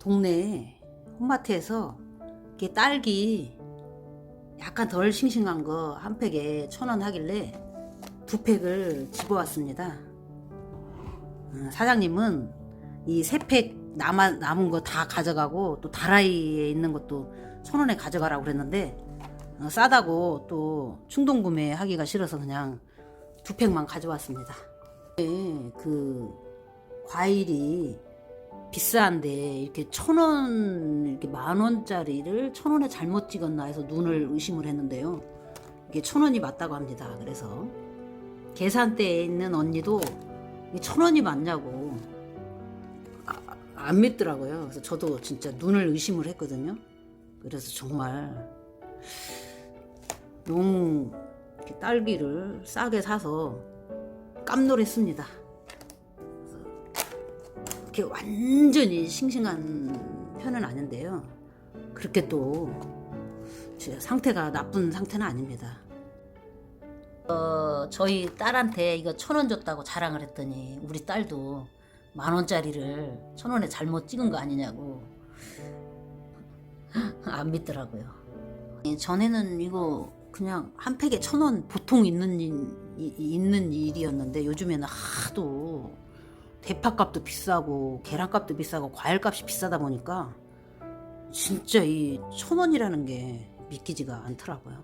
동네 홈마트에서 이렇게 딸기 약간 덜 싱싱한 거 한 팩에 천 원 하길래 두 팩을 집어왔습니다. 음, 사장님은 이 세 팩 남아 남은 거 다 가져가고 또 다라이에 있는 것도 천 원에 가져가라고 그랬는데 어, 싸다고 또 충동 구매하기가 싫어서 그냥 두 팩만 가져왔습니다. 네, 그 과일이 비싼데 이렇게 천 원, 이렇게 만 원짜리를 천 원에 잘못 찍었나 해서 눈을 의심을 했는데요. 이게 천 원이 맞다고 합니다. 그래서 계산대에 있는 언니도 천 원이 맞냐고 아, 안 믿더라고요. 그래서 저도 진짜 눈을 의심을 했거든요. 그래서 정말 너무 딸기를 싸게 사서 깜놀했습니다. 이렇게 완전히 싱싱한 편은 아닌데요. 그렇게 또제 상태가 나쁜 상태는 아닙니다. 어, 저희 딸한테 이거 천 원 줬다고 자랑을 했더니 우리 딸도 만 원짜리를 천 원에 잘못 찍은 거 아니냐고 안 믿더라고요. 전에는 이거 그냥 한 팩에 천 원 보통 있는 일, 이- 있는 일이었는데 요즘에는 하도 대파값도 비싸고 계란값도 비싸고 과일값이 비싸다 보니까 진짜 이 천 원이라는 게 믿기지가 않더라고요.